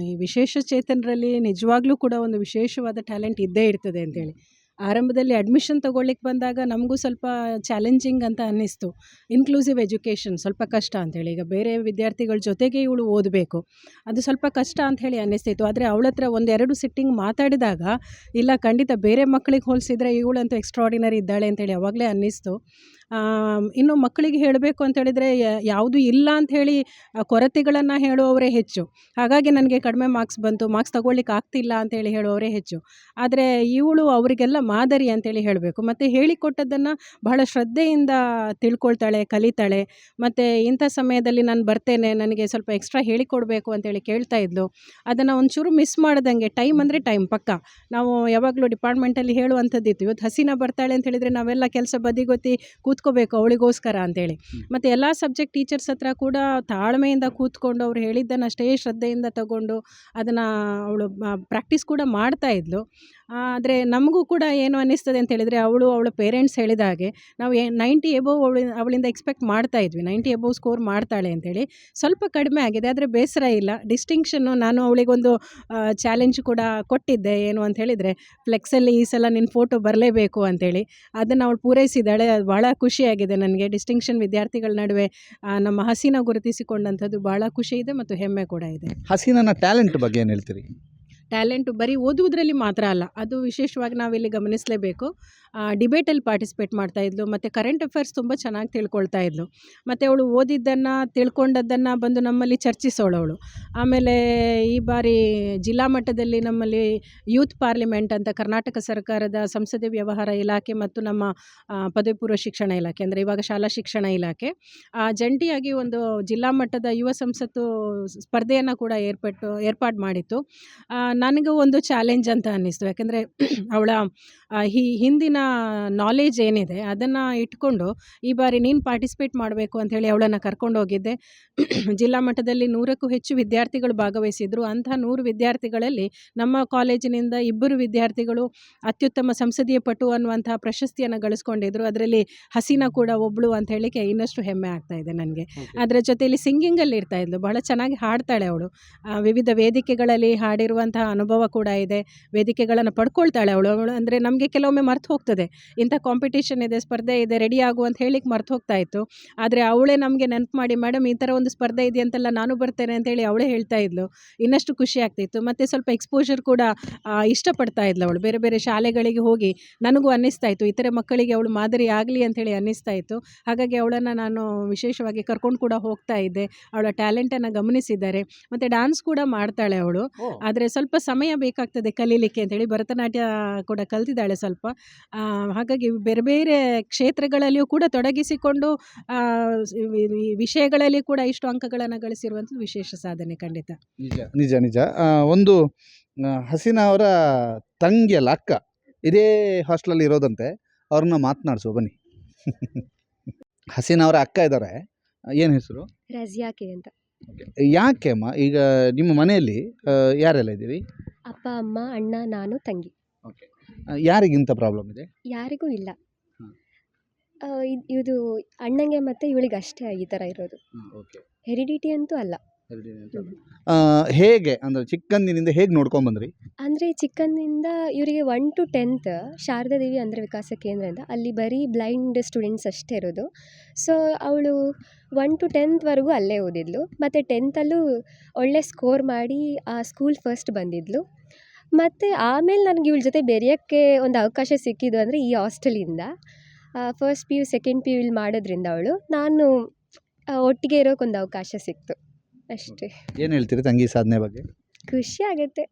ಈ ವಿಶೇಷ ಚೇತನರಲ್ಲಿ ನಿಜವಾಗ್ಲೂ ಕೂಡ ಒಂದು ವಿಶೇಷವಾದ ಟ್ಯಾಲೆಂಟ್ ಇದ್ದೇ ಇರ್ತದೆ ಅಂತೇಳಿ. ಆರಂಭದಲ್ಲಿ ಅಡ್ಮಿಷನ್ ತೊಗೊಳ್ಲಿಕ್ಕೆ ಬಂದಾಗ ನಮಗೂ ಸ್ವಲ್ಪ ಚಾಲೆಂಜಿಂಗ್ ಅಂತ ಅನ್ನಿಸ್ತು. ಇನ್ಕ್ಲೂಸಿವ್ ಎಜುಕೇಷನ್ ಸ್ವಲ್ಪ ಕಷ್ಟ ಅಂಥೇಳಿ. ಈಗ ಬೇರೆ ವಿದ್ಯಾರ್ಥಿಗಳ ಜೊತೆಗೆ ಇವಳು ಓದಬೇಕು. ಅದು ಸ್ವಲ್ಪ ಕಷ್ಟ ಅಂಥೇಳಿ ಅನ್ನಿಸ್ತಿತ್ತು. ಆದರೆ ಅವಳ ಹತ್ರ ಒಂದೆರಡು ಸಿಟ್ಟಿಂಗ್ ಮಾತಾಡಿದಾಗ, ಇಲ್ಲ ಖಂಡಿತ ಬೇರೆ ಮಕ್ಕಳಿಗೆ ಹೋಲಿಸಿದ್ರೆ ಇವಳಂತೂ ಎಕ್ಸ್ಟ್ರಾಡಿನರಿ ಇದ್ದಾಳೆ ಅಂತೇಳಿ ಅವಾಗಲೇ ಅನ್ನಿಸ್ತು. ಇನ್ನು ಮಕ್ಕಳಿಗೆ ಹೇಳಬೇಕು ಅಂತೇಳಿದರೆ ಯಾವುದು ಇಲ್ಲ ಅಂತ ಹೇಳಿ ಕೊರತೆಗಳನ್ನು ಹೇಳುವವರೇ ಹೆಚ್ಚು. ಹಾಗಾಗಿ ನನಗೆ ಕಡಿಮೆ ಮಾರ್ಕ್ಸ್ ಬಂತು, ಮಾರ್ಕ್ಸ್ ತಗೊಳ್ಳಿಕ್ಕೆ ಆಗ್ತಿಲ್ಲ ಅಂತೇಳಿ ಹೇಳುವವರೇ ಹೆಚ್ಚು. ಆದರೆ ಇವಳು ಅವರಿಗೆಲ್ಲ ಮಾದರಿ ಅಂತೇಳಿ ಹೇಳಬೇಕು. ಮತ್ತು ಹೇಳಿಕೊಟ್ಟದ್ದನ್ನು ಬಹಳ ಶ್ರದ್ಧೆಯಿಂದ ತಿಳ್ಕೊಳ್ತಾಳೆ, ಕಲಿತಾಳೆ. ಮತ್ತು ಇಂಥ ಸಮಯದಲ್ಲಿ ನಾನು ಬರ್ತೇನೆ, ನನಗೆ ಸ್ವಲ್ಪ ಎಕ್ಸ್ಟ್ರಾ ಹೇಳಿಕೊಡಬೇಕು ಅಂತೇಳಿ ಕೇಳ್ತಾ ಇದ್ಲು. ಅದನ್ನು ಒಂಚೂರು ಮಿಸ್ ಮಾಡ್ದಂಗೆ, ಟೈಮ್ ಅಂದರೆ ಟೈಮ್, ಪಕ್ಕ. ನಾವು ಯಾವಾಗಲೂ ಡಿಪಾರ್ಟ್ಮೆಂಟಲ್ಲಿ ಹೇಳುವಂಥದ್ದಿತ್ತು. ಇವತ್ತು ಹಸಿನ ಬರ್ತಾಳೆ ಅಂತ ಹೇಳಿದರೆ ನಾವೆಲ್ಲ ಕೆಲಸ ಬದಿಗೊತ್ತಿ ಕೂತ್ಕೋಬೇಕು ಅವಳಿಗೋಸ್ಕರ ಅಂತೇಳಿ. ಮತ್ತು ಎಲ್ಲ ಸಬ್ಜೆಕ್ಟ್ ಟೀಚರ್ಸ್ ಹತ್ರ ಕೂಡ ತಾಳ್ಮೆಯಿಂದ ಕೂತ್ಕೊಂಡು ಅವ್ರು ಹೇಳಿದ್ದನ್ನು ಅಷ್ಟೇ ಶ್ರದ್ಧೆಯಿಂದ ತಗೊಂಡು ಅದನ್ನು ಅವಳು ಪ್ರಾಕ್ಟೀಸ್ ಕೂಡ ಮಾಡ್ತಾ ಇದ್ಲು. ಆದರೆ ನಮಗೂ ಕೂಡ ಏನು ಅನ್ನಿಸ್ತದೆ ಅಂತ ಹೇಳಿದರೆ ಅವಳು ಅವಳ ಪೇರೆಂಟ್ಸ್ ಹೇಳಿದ ಹಾಗೆ ನಾವು ಏ ನೈಂಟಿ ಎಬೋವ್ ಅವಳಿ, ಅವಳಿಂದ ಎಕ್ಸ್ಪೆಕ್ಟ್ ಮಾಡ್ತಾ ಇದ್ವಿ, ನೈಂಟಿ ಎಬೋವ್ ಸ್ಕೋರ್ ಮಾಡ್ತಾಳೆ ಅಂತೇಳಿ ಸ್ವಲ್ಪ ಕಡಿಮೆ ಆಗಿದೆ, ಆದರೆ ಬೇಸರ ಇಲ್ಲ. ಡಿಸ್ಟಿಂಕ್ಷನ್ನು ನಾನು ಅವಳಿಗೊಂದು ಚಾಲೆಂಜ್ ಕೂಡ ಕೊಟ್ಟಿದ್ದೆ, ಏನು ಅಂತ ಹೇಳಿದರೆ, ಫ್ಲೆಕ್ಸಲ್ಲಿ ಈ ಸಲ ನಿನ್ನ ಫೋಟೋ ಬರಲೇಬೇಕು ಅಂತೇಳಿ ಅದನ್ನು ಅವಳು ಪೂರೈಸಿದ್ದಾಳೆ ಅದು ಭಾಳ ಖುಷಿಯಾಗಿದೆ ನನಗೆ. ಡಿಸ್ಟಿಂಕ್ಷನ್ ವಿದ್ಯಾರ್ಥಿಗಳ ನಡುವೆ ನಮ್ಮ ಹಸಿನ ಗುರುತಿಸಿಕೊಂಡಂಥದ್ದು ಭಾಳ ಖುಷಿ ಇದೆ ಮತ್ತು ಹೆಮ್ಮೆ ಕೂಡ ಇದೆ. ಹಸಿನ ಟ್ಯಾಲೆಂಟ್ ಬಗ್ಗೆ ಏನು ಹೇಳ್ತೀರಿ? ಟ್ಯಾಲೆಂಟು ಬರೀ ಓದುವುದರಲ್ಲಿ ಮಾತ್ರ ಅಲ್ಲ ಅದು ವಿಶೇಷವಾಗಿ ನಾವಿಲ್ಲಿ ಗಮನಿಸಲೇಬೇಕು. ಡಿಬೇಟಲ್ಲಿ ಪಾರ್ಟಿಸಿಪೇಟ್ ಮಾಡ್ತಾ ಇದ್ಲು ಮತ್ತು ಕರೆಂಟ್ ಅಫೇರ್ಸ್ ತುಂಬ ಚೆನ್ನಾಗಿ ತಿಳ್ಕೊಳ್ತಾ ಇದ್ಲು. ಮತ್ತು ಅವಳು ಓದಿದ್ದನ್ನು ತಿಳ್ಕೊಂಡದ್ದನ್ನು ಬಂದು ನಮ್ಮಲ್ಲಿ ಚರ್ಚಿಸೋಳು ಅವಳು ಆಮೇಲೆ ಈ ಬಾರಿ ಜಿಲ್ಲಾ ಮಟ್ಟದಲ್ಲಿ ನಮ್ಮಲ್ಲಿ ಯೂತ್ ಪಾರ್ಲಿಮೆಂಟ್ ಅಂತ ಕರ್ನಾಟಕ ಸರ್ಕಾರದ ಸಂಸದೀಯ ವ್ಯವಹಾರ ಇಲಾಖೆ ಮತ್ತು ನಮ್ಮ ಪದವಿ ಪೂರ್ವ ಶಿಕ್ಷಣ ಇಲಾಖೆ ಅಂದರೆ ಇವಾಗ ಶಾಲಾ ಶಿಕ್ಷಣ ಇಲಾಖೆ ಆ, ಜಂಟಿಯಾಗಿ ಒಂದು ಜಿಲ್ಲಾ ಮಟ್ಟದ ಯುವ ಸಂಸತ್ತು ಸ್ಪರ್ಧೆಯನ್ನು ಕೂಡ ಏರ್ಪಟ್ಟು ಏರ್ಪಾಡು ಮಾಡಿತ್ತು. ನನಗೂ ಒಂದು ಚಾಲೆಂಜ್ ಅಂತ ಅನ್ನಿಸ್ತು. ಯಾಕೆಂದರೆ ಅವಳ ಈ ಹಿ ಹಿಂದಿನ ನಾಲೇಜ್ ಏನಿದೆ ಅದನ್ನು ಇಟ್ಕೊಂಡು ಈ ಬಾರಿ ನೀನು ಪಾರ್ಟಿಸಿಪೇಟ್ ಮಾಡಬೇಕು ಅಂಥೇಳಿ ಅವಳನ್ನು ಕರ್ಕೊಂಡು ಹೋಗಿದ್ದೆ. ಜಿಲ್ಲಾ ಮಟ್ಟದಲ್ಲಿ ನೂರಕ್ಕೂ ಹೆಚ್ಚು ವಿದ್ಯಾರ್ಥಿಗಳು ಭಾಗವಹಿಸಿದ್ರು. ಅಂಥ ನೂರು ವಿದ್ಯಾರ್ಥಿಗಳಲ್ಲಿ ನಮ್ಮ ಕಾಲೇಜಿನಿಂದ ಇಬ್ಬರು ವಿದ್ಯಾರ್ಥಿಗಳು ಅತ್ಯುತ್ತಮ ಸಂಸದೀಯ ಪಟು ಅನ್ನುವಂಥ ಪ್ರಶಸ್ತಿಯನ್ನು ಗಳಿಸ್ಕೊಂಡಿದ್ರು. ಅದರಲ್ಲಿ ಹಸೀನಾ ಕೂಡ ಒಬ್ಬಳು ಅಂತ ಹೇಳಿಕೆ ಇನ್ನಷ್ಟು ಹೆಮ್ಮೆ ಆಗ್ತಾ ಇದೆ ನನಗೆ. ಅದರ ಜೊತೆಯಲ್ಲಿ ಸಿಂಗಿಂಗಲ್ಲಿ ಇರ್ತಾ ಇದ್ಲು. ಬಹಳ ಚೆನ್ನಾಗಿ ಹಾಡ್ತಾಳೆ ಅವಳು. ವಿವಿಧ ವೇದಿಕೆಗಳಲ್ಲಿ ಹಾಡಿರುವಂತಹ ಅನುಭವ ಕೂಡ ಇದೆ. ವೇದಿಕೆಗಳನ್ನು ಪಡ್ಕೊಳ್ತಾಳೆ ಅವಳು. ಅವಳು ಅಂದರೆ ನಮಗೆ ಕೆಲವೊಮ್ಮೆ ಮರ್ತು ಹೋಗ್ತದೆ. ಇಂಥ ಕಾಂಪಿಟೇಷನ್ ಇದೆ ಸ್ಪರ್ಧೆ ಇದೆ ರೆಡಿ ಆಗು ಅಂತ ಹೇಳಿಕ್ಕೆ ಮರ್ತು ಹೋಗ್ತಾ ಇತ್ತು. ಆದರೆ ಅವಳೇ ನಮಗೆ ನೆನಪು ಮಾಡಿ ಮೇಡಮ್ ಈ ಥರ ಒಂದು ಸ್ಪರ್ಧೆ ಇದೆ ಅಂತೆಲ್ಲ ನಾನು ಬರ್ತೇನೆ ಅಂತೇಳಿ ಅವಳೇ ಹೇಳ್ತಾ ಇದ್ಲು. ಇನ್ನಷ್ಟು ಖುಷಿ ಆಗ್ತಿತ್ತು. ಮತ್ತು ಸ್ವಲ್ಪ ಎಕ್ಸ್ಪೋಜರ್ ಕೂಡ ಇಷ್ಟಪಡ್ತಾ ಇದ್ಲು ಅವಳು. ಬೇರೆ ಬೇರೆ ಶಾಲೆಗಳಿಗೆ ಹೋಗಿ ನನಗೂ ಅನ್ನಿಸ್ತಾ ಇತ್ತು. ಇತರೆ ಮಕ್ಕಳಿಗೆ ಅವಳು ಮಾದರಿ ಆಗಲಿ ಅಂಥೇಳಿ ಅನ್ನಿಸ್ತಾ ಇತ್ತು. ಹಾಗಾಗಿ ಅವಳನ್ನು ನಾನು ವಿಶೇಷವಾಗಿ ಕರ್ಕೊಂಡು ಕೂಡ ಹೋಗ್ತಾ ಇದ್ದೆ. ಅವಳ ಟ್ಯಾಲೆಂಟನ್ನು ಗಮನಿಸಿದ್ದಾರೆ. ಮತ್ತು ಡ್ಯಾನ್ಸ್ ಕೂಡ ಮಾಡ್ತಾಳೆ ಅವಳು. ಆದರೆ ಸ್ವಲ್ಪ ಸಮಯ ಬೇಕಾಗ್ತದೆ ಕಲೀಲಿಕ್ಕೆ ಅಂತೇಳಿ ಭರತನಾಟ್ಯ ಕೂಡ ಕಲ್ತಿದ್ದಾಳೆ ಸ್ವಲ್ಪ. ಹಾಗಾಗಿ ಬೇರೆ ಬೇರೆ ಕ್ಷೇತ್ರಗಳಲ್ಲಿಯೂ ಕೂಡ ತೊಡಗಿಸಿಕೊಂಡು ವಿಷಯಗಳಲ್ಲಿ ಕೂಡ ಇಷ್ಟು ಅಂಕಗಳನ್ನು ಗಳಿಸಿರುವಂಥದ್ದು ವಿಶೇಷ ಸಾಧನೆ ಖಂಡಿತ. ನಿಜ ನಿಜ ನಿಜ. ಒಂದು ಹಸೀನಾ ಅವರ ತಂಗಿ ಅಲ್ಲ ಅಕ್ಕ. ಇದೇ ಹಾಸ್ಟೆಲಲ್ಲಿ ಇರೋದಂತೆ. ಅವ್ರನ್ನ ಮಾತನಾಡಿಸುವ ಬನ್ನಿ. ಹಸೀನಾ ಅವರ ಅಕ್ಕ ಇದ್ದಾರೆ ಏನು ಹೆಸರು? ರಜಿಯಾಕೆ ಅಂತ. ಯಾಕೆ ಅಮ್ಮ? ಈಗ ನಿಮ್ಮ ಮನೆಯಲ್ಲಿ ಯಾರೆಲ್ಲ ಇದ್ದೀರಿ? ಅಪ್ಪ ಅಮ್ಮ ಅಣ್ಣ ನಾನು ತಂಗಿ. ಓಕೆ. ಯಾರಿಗಿಂತ ಪ್ರಾಬ್ಲಮ್ ಇದೆ? ಯಾರಿಗೂ ಇಲ್ಲ. ಇದು ಅಣ್ಣಂಗೆ ಮತ್ತು ಇವಳಿಗೆ ಅಷ್ಟೇ ಈ ಥರ ಇರೋದು. ಓಕೆ. ಹೆರಿಡಿಟಿ ಅಂತೂ ಅಲ್ಲ. ಹೇಗೆ ಅಂದ್ರೆ ಚಿಕ್ಕಂದಿನಿಂದ ಹೇಗೆ ನೋಡ್ಕೊಂಡ್ ಬಂದ್ರಿ? ಅಂದರೆ ಚಿಕ್ಕಂದಿನಿಂದ ಇವರಿಗೆ ಒನ್ ಟು ಟೆಂತ್ ಶಾರದಾದೇವಿ ಅಂದ್ರೆ ವಿಕಾಸ ಕೇಂದ್ರ ಅಂತ, ಅಲ್ಲಿ ಬರೀ ಬ್ಲೈಂಡ್ ಸ್ಟೂಡೆಂಟ್ಸ್ ಅಷ್ಟೇ ಇರೋದು. ಸೊ ಅವಳು ಒನ್ ಟು ಟೆಂತ್ವರೆಗೂ ಅಲ್ಲೇ ಓದಿದ್ಲು. ಮತ್ತು ಟೆಂತಲ್ಲೂ ಒಳ್ಳೆ ಸ್ಕೋರ್ ಮಾಡಿ ಆ ಸ್ಕೂಲ್ ಫಸ್ಟ್ ಬಂದಿದ್ಲು. ಮತ್ತು ಆಮೇಲೆ ನನಗೆ ಇವಳ ಜೊತೆ ಬೆರೆಯೋಕ್ಕೆ ಒಂದು ಅವಕಾಶ ಸಿಕ್ಕಿದ್ದು ಅಂದರೆ ಈ ಹಾಸ್ಟೆಲಿಂದ. First P U second P U ಇಲ್ಲಿ ಮಾಡೋದ್ರಿಂದ ಅವಳು. ನಾನು ಒಟ್ಟಿಗೆ ಇರೋಕ್ಕೊಂದು ಅವಕಾಶ ಸಿಕ್ತು. ಅಷ್ಟೇ. ಏನು ಹೇಳ್ತೀರಿ ತಂಗಿ ಸಾಧನೆ ಬಗ್ಗೆ? ಖುಷಿ ಆಗುತ್ತೆ.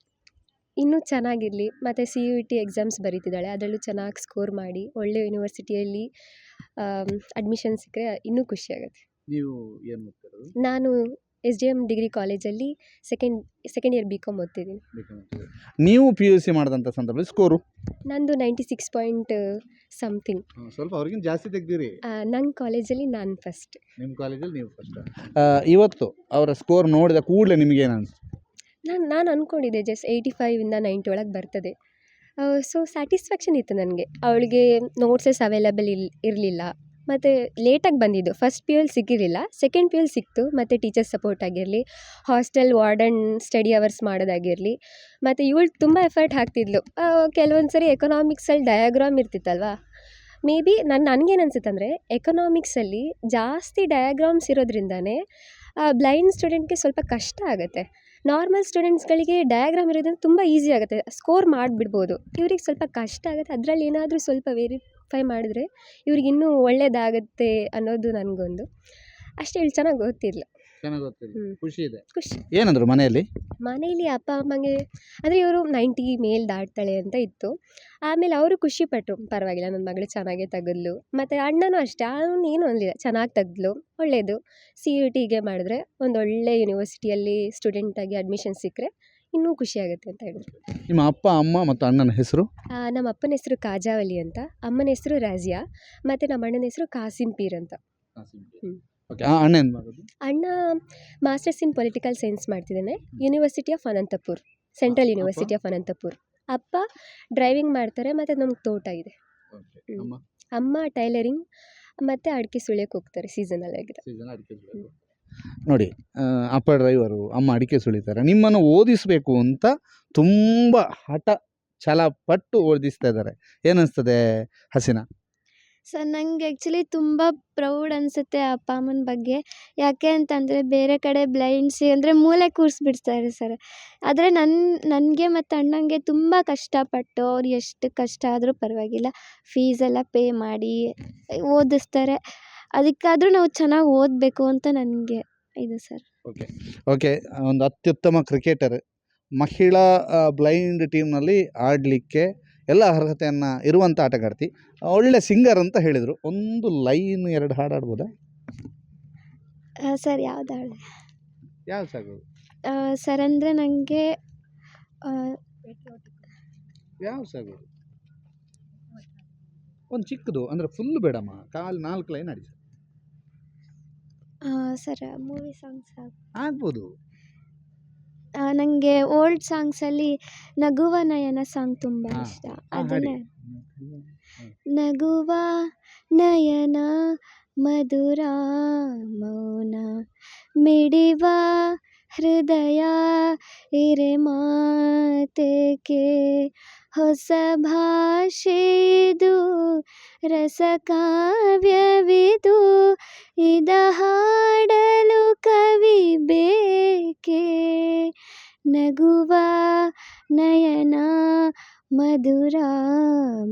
ಇನ್ನೂ ಚೆನ್ನಾಗಿರಲಿ. ಮತ್ತು ಸಿ ಯು ಟಿ ಎಕ್ಸಾಮ್ಸ್ ಬರೀತಿದ್ದಾಳೆ. ಅದರಲ್ಲೂ ಚೆನ್ನಾಗಿ ಸ್ಕೋರ್ ಮಾಡಿ ಒಳ್ಳೆ ಯೂನಿವರ್ಸಿಟಿಯಲ್ಲಿ ಅಡ್ಮಿಷನ್ ಸಿಕ್ಕರೆ ಇನ್ನೂ ಖುಷಿ ಆಗುತ್ತೆ. ನೀವು ಏನು ನಾನು ಎಸ್ ಡಿ ಎಂ ಡಿಗ್ರಿ ಕಾಲೇಜಲ್ಲಿ second second year B com ಓದ್ತಿದ್ದೀನಿ. ನೀವು ಪಿ ಯು ಸಿ ಮಾಡಿದಂಥ ಸಂದರ್ಭದಲ್ಲಿ ಸ್ಕೋರು ನಂದು ನೈಂಟಿ ಸಿಕ್ಸ್ ಪಾಯಿಂಟ್ ಸಮಥಿಂಗ್ ಸ್ವಲ್ಪ ಅವ್ರಿಗಿಂತ ಜಾಸ್ತಿ ತೆಗ್ದಿರಿ. ನನ್ನ ಕಾಲೇಜಲ್ಲಿ ನಾನು ಫಸ್ಟ್ ನಿಮ್ಮ ಕಾಲೇಜಲ್ಲಿ ನೀವು ಫಸ್ಟ್ ಇವತ್ತು ಅವರ ಸ್ಕೋರ್ ನೋಡಿದ ಕೂಡಲೇ ನಿಮಗೆ ನಾನು ಅನಿಸ್ತು ನಾನು ನಾನು ಅಂದ್ಕೊಂಡಿದ್ದೆ ಜಸ್ಟ್ ಏಯ್ಟಿ ಫೈವಿಂದ ನೈಂಟಿ ಒಳಗೆ ಬರ್ತದೆ. ಸೊ ಸ್ಯಾಟಿಸ್ಫ್ಯಾಕ್ಷನ್ ಇತ್ತು ನನಗೆ. ಅವಳಿಗೆ ನೋಟ್ಸಸ್ ಅವೈಲಬಲ್ ಇಲ್ ಇರಲಿಲ್ಲ. ಮತ್ತು ಲೇಟಾಗಿ ಬಂದಿದ್ದು. ಫಸ್ಟ್ ಪಿ ಎಲ್ಲಿ ಸಿಕ್ಕಿರಲಿಲ್ಲ. ಸೆಕೆಂಡ್ ಪಿ ಎಲ್ಲಿ ಸಿಕ್ತು. ಮತ್ತು ಟೀಚರ್ಸ್ ಸಪೋರ್ಟ್ ಆಗಿರಲಿ. ಹಾಸ್ಟೆಲ್ ವಾರ್ಡನ್ ಸ್ಟಡಿ ಅವರ್ಸ್ ಮಾಡೋದಾಗಿರಲಿ. ಮತ್ತು ಇವಳು ತುಂಬ ಎಫರ್ಟ್ ಹಾಕ್ತಿದ್ಲು. ಕೆಲವೊಂದು ಸರಿ ಎಕನಾಮಿಕ್ಸಲ್ಲಿ ಡಯಾಗ್ರಾಮ್ ಇರ್ತಿತ್ತಲ್ವಾ? ಮೇ ಬಿ ನನ್ನ ನನಗೇನು ಅನ್ಸುತ್ತಂದರೆ ಎಕನಾಮಿಕ್ಸಲ್ಲಿ ಜಾಸ್ತಿ ಡಯಾಗ್ರಾಮ್ಸ್ ಇರೋದ್ರಿಂದನೇ ಬ್ಲೈಂಡ್ ಸ್ಟೂಡೆಂಟ್ಗೆ ಸ್ವಲ್ಪ ಕಷ್ಟ ಆಗುತ್ತೆ. ನಾರ್ಮಲ್ ಸ್ಟೂಡೆಂಟ್ಸ್ಗಳಿಗೆ ಡಯಾಗ್ರಾಮ್ ಇರೋದ್ರಿಂದ ತುಂಬ ಈಸಿ ಆಗುತ್ತೆ. ಸ್ಕೋರ್ ಮಾಡಿಬಿಡ್ಬೋದು. ಇವ್ರಿಗೆ ಸ್ವಲ್ಪ ಕಷ್ಟ ಆಗುತ್ತೆ. ಅದರಲ್ಲಿ ಏನಾದರೂ ಸ್ವಲ್ಪ ವೆರಿಫೈ ಮಾಡಿದ್ರೆ ಇವ್ರಿಗೆ ಇನ್ನೂ ಒಳ್ಳೇದಾಗುತ್ತೆ ಅನ್ನೋದು ನನಗೊಂದು. ಅಷ್ಟೇ ಹೇಳಿ ಚೆನ್ನಾಗಿ ಗೊತ್ತಿಲ್ಲ ಚೆನ್ನಾಗಿ ಗೊತ್ತಿಲ್ಲ ಹ್ಮ್. ಖುಷಿ ಇದೆ. ಖುಷಿ. ಏನಂದ್ರು ಮನೆಯಲ್ಲಿ? ಮನೇಲಿ ಅಪ್ಪ ಅಮ್ಮಗೆ ಅಂದರೆ ಇವರು ನೈಂಟಿ ಮೇಲ್ ದಾಟ್ತಾಳೆ ಅಂತ ಇತ್ತು. ಆಮೇಲೆ ಅವರು ಖುಷಿ ಪಟ್ಟರು ಪರವಾಗಿಲ್ಲ ನನ್ನ ಮಗಳು ಚೆನ್ನಾಗೇ ತೆಗೆದ್ಲು. ಮತ್ತು ಅಣ್ಣನೂ ಅಷ್ಟೇ ಅವನು ಏನು ಅನ್ನಲಿಲ್ಲ ಚೆನ್ನಾಗಿ ತೆಗೆದ್ಲು. ಒಳ್ಳೆಯದು ಸಿ ಯು ಟಿಗೆ ಮಾಡಿದ್ರೆ ಒಂದು ಒಳ್ಳೆ ಯೂನಿವರ್ಸಿಟಿಯಲ್ಲಿ ಸ್ಟೂಡೆಂಟಾಗಿ ಅಡ್ಮಿಷನ್ ಸಿಕ್ಕರೆ ಇನ್ನೂ ಖುಷಿಯಾಗುತ್ತೆ ಅಂತ ಹೇಳಿದ್ರು. ನಿಮ್ಮ ಅಪ್ಪ ಅಮ್ಮ ಮತ್ತು ಅಣ್ಣನ ಹೆಸರು? ಆ, ನಮ್ಮ ಅಪ್ಪನ ಹೆಸರು ಕಾಜಾವಲಿ ಅಂತ ಅಮ್ಮನ ಹೆಸರು ರಾಜಿಯಾ ಮತ್ತು ನಮ್ಮ ಅಣ್ಣನ ಹೆಸರು ಕಾಸಿಂ ಪೀರ್ ಅಂತ ಹ್ಮ್. ಓಕೆ ಆ ಅಣ್ಣ ಏನು ಮಾಡೋದು? ಅಣ್ಣ ಮಾಸ್ಟರ್ಸ್ ಇನ್ ಪೊಲಿಟಿಕಲ್ ಸೈನ್ಸ್ ಮಾಡ್ತಿದ್ದಾನೆ university of Anantapur central university of Anantapur ಅಪ್ಪ ಡ್ರೈವಿಂಗ್ ಮಾಡ್ತಾರೆ ಮತ್ತು ನಮ್ಗೆ ತೋಟ ಇದೆ. ಅಮ್ಮ? ಅಮ್ಮ ಟೈಲರಿಂಗ್ ಮತ್ತು ಅಡಿಕೆ ಸುಳಿಯೋಕೆ ಹೋಗ್ತಾರೆ ಸೀಸನಲ್ ಆಗಿದೆ. ನೋಡಿ ಅಪ್ಪ ಡ್ರೈವರು, ಅಮ್ಮ ಅಡಿಕೆ ಸುಳಿತಾರೆ ನಿಮ್ಮನ್ನು ಓದಿಸಬೇಕು ಅಂತ ತುಂಬ ಹಠ, ಛಲ ಪಟ್ಟು ಓದಿಸ್ತಾ ಇದ್ದಾರೆ. ಏನಿಸ್ತದೆ ಹಸಿನ? ಸರ್ ನನಗೆ ಆ್ಯಕ್ಚುಲಿ ತುಂಬ ಪ್ರೌಡ್ ಅನಿಸುತ್ತೆ ಅಪ್ಪ ಅಮ್ಮನ ಬಗ್ಗೆ. ಯಾಕೆ ಅಂತಂದರೆ, ಬೇರೆ ಕಡೆ ಬ್ಲೈಂಡ್ಸಿ ಅಂದರೆ ಮೂಲೆ ಕೂರಿಸ್ಬಿಡ್ತಾರೆ ಸರ್. ಆದರೆ ನನ್ನ ನನಗೆ ಮತ್ತು ಅಣ್ಣಂಗೆ ತುಂಬ ಕಷ್ಟಪಟ್ಟು ಅವ್ರು ಎಷ್ಟು ಕಷ್ಟ ಆದರೂ ಪರವಾಗಿಲ್ಲ. ಫೀಸೆಲ್ಲ ಪೇ ಮಾಡಿ, ಓದಿಸ್ತಾರೆ. ಅದಕ್ಕಾದ್ರೂ ನಾವು ಚೆನ್ನಾಗಿ ಓದಬೇಕು ಅಂತ ನನಗೆ ಇದು ಸರ್. ಓಕೆ ಓಕೆ ಒಂದು ಅತ್ಯುತ್ತಮ ಕ್ರಿಕೆಟರ್. ಮಹಿಳಾ ಬ್ಲೈಂಡ್ ಟೀಮ್ನಲ್ಲಿ ಆಡಲಿಕ್ಕೆ ಎಲ್ಲ ಅರ್ಹತೆಯನ್ನು ಇರುವಂಥ ಆಟಗಾರ್ತಿ. ಒಳ್ಳೆ ಸಿಂಗರ್ ಅಂತ ಹೇಳಿದರು. ಒಂದು ಲೈನ್ ಎರಡು ಹಾಡು ಆಡ್ಬೋದಾ ಸರ್ ಯಾವ್ದು ಹಾಡು? ಯಾವ ಸಾಗೋದು ಸರ್ ಅಂದರೆ ನನಗೆ ಯಾವ ಸಾಗೋದು ಒಂದು ಚಿಕ್ಕದು ಅಂದರೆ ಫುಲ್ ಬೇಡಮ್ಮ. ಕಾಲು ನಾಲ್ಕು ಲೈನ್ ಆಡಿ ಸರ್ ಮೂವಿ ಸಾಂಗ್ಸ್ ಆಗ್ಬೋದು. ನನಗೆ ಓಲ್ಡ್ ಸಾಂಗ್ಸಲ್ಲಿ ನಗುವ ನಯನ ಸಾಂಗ್ ತುಂಬ ಇಷ್ಟ. ಅದನ್ನೇ ನಗುವ ನಯನ ಮಧುರ ಮೌನ ಮಿಡಿವ ಹೃದಯ ಇರೆ ಮಾತೆಗೆ ಹೊಸ ಭಾಷೆದು ರಸಕಾವ್ಯವಿದು ಇದ ಹಾಡಲು ಕವಿ ಬೇಕೆ ನಗುವ ನಯನ ಮಧುರ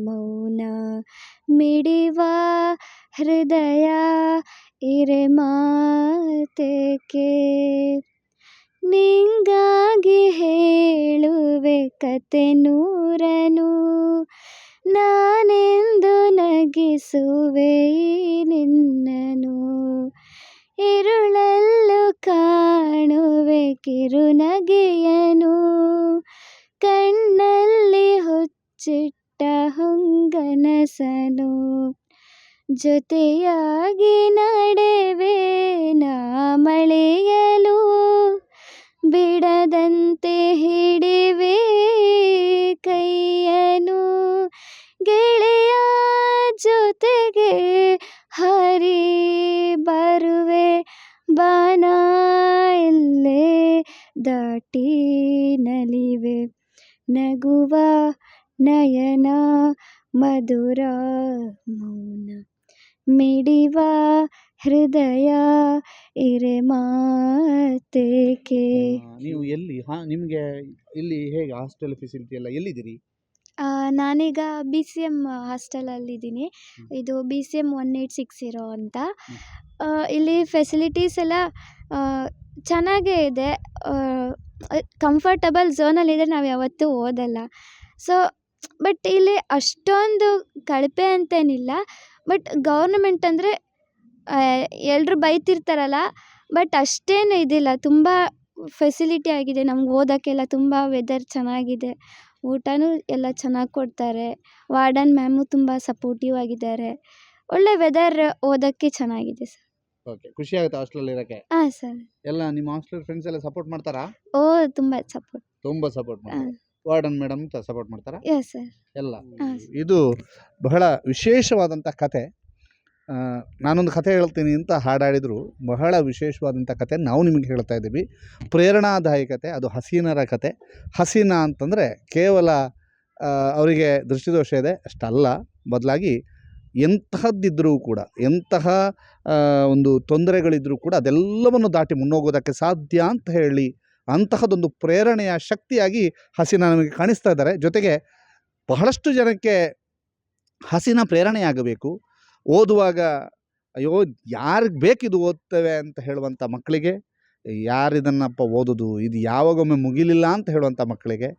ಮೌನ ಮಿಡಿವ ಹೃದಯ ಇರೆ ಮಾತೆಗೆ ನಿಂಗಾಗಿ ಹೇಳುವೆ ಕತೆ ನೂರನು. ನಾನೆಂದು ನಗಿಸುವೆ ನಿನ್ನನು. ಇರುಳಲ್ಲೂ ಕಾಣುವೆ ಕಿರುನಗೆಯನು. ಕಣ್ಣಲ್ಲಿ ಹುಚ್ಚಿಟ್ಟ ಹೊಂಗನಸನು. ಜೊತೆಯಾಗಿ ನಡೆವೆ ನಾ ಮಳೆಯಲು. ಬಿಡದಂತೆ ಹಿಡಿವೆ ಕೈಯನು ಗೆಳೆಯ ಜೊತೆಗೆ ಹರಿ ಬರುವೆ. ಬಾನ ಇಲ್ಲೇ ದಾಟಿ ನಲಿವೆ. ನಗುವ ನಯನ ಮಧುರ ಮೌನ ಮಿಡಿವ ಹೃದಯ ಇರೆ ಮಾತೇಕೆ ನೀವು ಎಲ್ಲಿ? ಹಾ ನಿಮಗೆ ಇಲ್ಲಿ ಹೇಗೆ ಹಾಸ್ಟೆಲ್ ಫೆಸಿಲಿಟಿ ಎಲ್ಲ ಎಲ್ಲಿದ್ದೀರಿ? ಆ, ನಾನೀಗ ಬಿ ಸಿ ಎಂ ಹಾಸ್ಟೆಲಲ್ಲಿದ್ದೀನಿ ಇದು B C M one eight six ಇರೋ ಅಂತ. ಆ, ಇಲ್ಲಿ ಫೆಸಿಲಿಟೀಸ್ ಎಲ್ಲ ಆ, ಚೆನ್ನಾಗೇ ಇದೆ. ಕಂಫರ್ಟಬಲ್ ಝೋನಲ್ಲಿದ್ದರೆ ನಾವು ಯಾವತ್ತೂ ಓದಲ್ಲ. ಸೊ ಬಟ್ ಇಲ್ಲಿ ಅಷ್ಟೊಂದು ಕಳಪೆ ಅಂತೇನಿಲ್ಲ. ಬಟ್ ಗೌರ್ನಮೆಂಟ್ ಅಂದರೆ ಎಲ್ಲರೂ ಬೈತಿರ್ತಾರಲ್ಲ ಬಟ್ ಅಷ್ಟೇನು ಇದಿಲ್ಲ. ತುಂಬ ಫೆಸಿಲಿಟಿ ಆಗಿದೆ. ನಮ್ಗೆ ಓದೋಕ್ಕೆಲ್ಲ ತುಂಬ ವೆದರ್ ಚೆನ್ನಾಗಿದೆ. ಊಟನೂ ಎಲ್ಲ ಚೆನ್ನಾಗಿ ಕೊಡ್ತಾರೆ. ವಾರ್ಡನ್ ಮ್ಯಾಮು ತುಂಬ ಸಪೋರ್ಟಿವ್ ಆಗಿದ್ದಾರೆ. ಒಳ್ಳೆ ವೆದರ್ ಓದೋಕ್ಕೆ ಚೆನ್ನಾಗಿದೆ ಸರ್. ಓಕೆ ಖುಷಿ ಆಗುತ್ತೆ ಹಾಸ್ಟೆಲ್ ಇರೋಕ್ಕೆ. ಹಾಂ ಸರ್. ಎಲ್ಲ ನಿಮ್ಮ ಹಾಸ್ಟೆಲ್ ಫ್ರೆಂಡ್ಸ್ ಎಲ್ಲ ಸಪೋರ್ಟ್ ಮಾಡ್ತಾರಾ? ಓ ತುಂಬ ಸಪೋರ್ಟ್ ತುಂಬ ಸಪೋರ್ಟ್ ಮಾಡ್ತಾರೆ. ವಾರ್ಡನ್ ಮೇಡಮ್ ಸಪೋರ್ಟ್ ಮಾಡ್ತಾರಾ? ಎಸ್ ಸರ್ ಎಲ್ಲ. ಇದು ಬಹಳ ವಿಶೇಷವಾದಂಥ ಕತೆ. ನಾನೊಂದು ಕತೆ ಹೇಳ್ತೀನಿ ಅಂತ ಹಾಡಾಡಿದ್ರು. ಬಹಳ ವಿಶೇಷವಾದಂಥ ಕತೆ ನಾವು ನಿಮಗೆ ಹೇಳ್ತಾ ಇದ್ದೀವಿ. ಪ್ರೇರಣಾದಾಯಕತೆ, ಅದು ಹಸೀನರ ಕತೆ. ಹಸೀನ ಅಂತಂದರೆ ಕೇವಲ ಅವರಿಗೆ ದೃಷ್ಟಿದೋಷ ಇದೆ, ಅಷ್ಟಲ್ಲ. ಬದಲಾಗಿ ಎಂತಹದ್ದಿದ್ದರೂ ಕೂಡ, ಎಂತಹ ಒಂದು ತೊಂದರೆಗಳಿದ್ದರೂ ಕೂಡ ಅದೆಲ್ಲವನ್ನು ದಾಟಿ ಮುನ್ನೋಗೋದಕ್ಕೆ ಸಾಧ್ಯ ಅಂತ ಹೇಳಿ ಅಂತಹದೊಂದು ಪ್ರೇರಣೆಯ ಶಕ್ತಿಯಾಗಿ ಹಸಿನ ನಮಗೆ ಕಾಣಿಸ್ತಾ ಇದ್ದಾರೆ. ಜೊತೆಗೆ ಬಹಳಷ್ಟು ಜನಕ್ಕೆ ಹಸಿನ ಪ್ರೇರಣೆಯಾಗಬೇಕು. ಓದುವಾಗ, ಅಯ್ಯೋ, ಯಾರಿಗೆ ಬೇಕಿದು ಓದ್ತೇವೆ? ಅಂತ ಹೇಳುವಂಥ ಮಕ್ಕಳಿಗೆ ಯಾರಿದನ್ನಪ್ಪ ಓದೋದು? ಇದು ಯಾವಾಗೊಮ್ಮೆ ಮುಗಿಲಿಲ್ಲ? ಅಂತ ಹೇಳುವಂಥ ಮಕ್ಕಳಿಗೆ,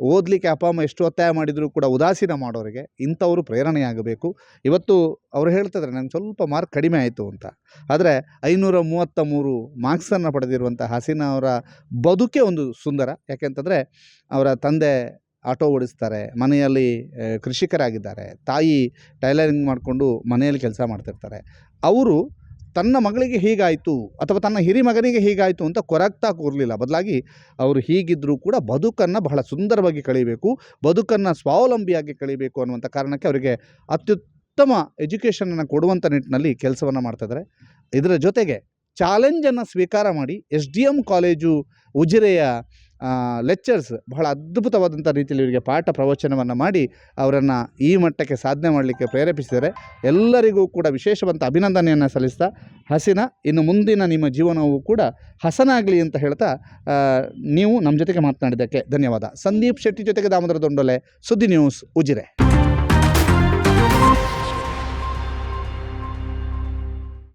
ಓದಲಿಕ್ಕೆ ಅಪ್ಪ, ಅಮ್ಮ ಎಷ್ಟು ಒತ್ತಾಯ ಮಾಡಿದರೂ ಕೂಡ ಉದಾಸೀನ ಮಾಡೋರಿಗೆ ಇಂಥವರು ಪ್ರೇರಣೆಯಾಗಬೇಕು. ಇವತ್ತು ಅವರು ಹೇಳ್ತಿದ್ರೆ, ನಂಗೆ ಸ್ವಲ್ಪ ಮಾರ್ಕ್ ಕಡಿಮೆ ಆಯಿತು ಅಂತ. ಆದರೆ ಐನೂರ ಮೂವತ್ತ ಮೂರು ಮಾರ್ಕ್ಸನ್ನು ಪಡೆದಿರುವಂಥ ಹಸೀನಾ ಅವರ ಬದುಕೇ ಒಂದು ಸುಂದರ. ಯಾಕೆಂತಂದರೆ ಅವರ ತಂದೆ ಆಟೋ ಓಡಿಸ್ತಾರೆ, ಮನೆಯಲ್ಲಿ ಕೃಷಿಕರಾಗಿದ್ದಾರೆ, ತಾಯಿ ಟೈಲರಿಂಗ್ ಮಾಡಿಕೊಂಡು ಮನೆಯಲ್ಲಿ ಕೆಲಸ ಮಾಡ್ತಿರ್ತಾರೆ. ಅವರು ತನ್ನ ಮಗಳಿಗೆ ಹೀಗಾಯಿತು ಅಥವಾ ತನ್ನ ಹಿರಿ ಮಗನಿಗೆ ಹೀಗಾಯಿತು ಅಂತ ಕೊರಗ್ತಾ ಕೂರಲಿಲ್ಲ. ಬದಲಾಗಿ ಅವರು ಹೀಗಿದ್ದರೂ ಕೂಡ ಬದುಕನ್ನು ಬಹಳ ಸುಂದರವಾಗಿ ಕಳೀಬೇಕು, ಬದುಕನ್ನು ಸ್ವಾವಲಂಬಿಯಾಗಿ ಕಳೀಬೇಕು ಅನ್ನುವಂಥ ಕಾರಣಕ್ಕೆ ಅವರಿಗೆ ಅತ್ಯುತ್ತಮ ಎಜುಕೇಷನನ್ನು ಕೊಡುವಂಥ ನಿಟ್ಟಿನಲ್ಲಿ ಕೆಲಸವನ್ನು ಮಾಡ್ತಾಯಿದ್ದಾರೆ ಇದರ ಜೊತೆಗೆ ಚಾಲೆಂಜನ್ನು ಸ್ವೀಕಾರ ಮಾಡಿ ಎಸ್ ಡಿ ಎಂ ಕಾಲೇಜು ಉಜಿರೆಯ ಲೆಕ್ಚರ್ಸ್ ಬಹಳ ಅದ್ಭುತವಾದಂಥ ರೀತಿಯಲ್ಲಿ ಇವರಿಗೆ ಪಾಠ ಪ್ರವಚನವನ್ನು ಮಾಡಿ ಅವರನ್ನು ಈ ಮಟ್ಟಕ್ಕೆ ಸಾಧನೆ ಮಾಡಲಿಕ್ಕೆ ಪ್ರೇರೇಪಿಸಿದರೆ ಎಲ್ಲರಿಗೂ ಕೂಡ ವಿಶೇಷವಂತ ಅಭಿನಂದನೆಯನ್ನು ಸಲ್ಲಿಸ್ತಾ ಹಸಿನ, ಇನ್ನು ಮುಂದಿನ ನಿಮ್ಮ ಜೀವನವೂ ಕೂಡ ಹಸನಾಗಲಿ ಅಂತ ಹೇಳ್ತಾ ನೀವು ನಮ್ಮ ಜೊತೆಗೆ ಮಾತನಾಡಿದ್ದಕ್ಕೆ ಧನ್ಯವಾದ. ಸಂದೀಪ್ ಶೆಟ್ಟಿ ಜೊತೆಗೆ ದಾಮೋದರ ದೊಂಡೊಲೆ, ಸುದ್ದಿ ನ್ಯೂಸ್ ಉಜಿರೆ.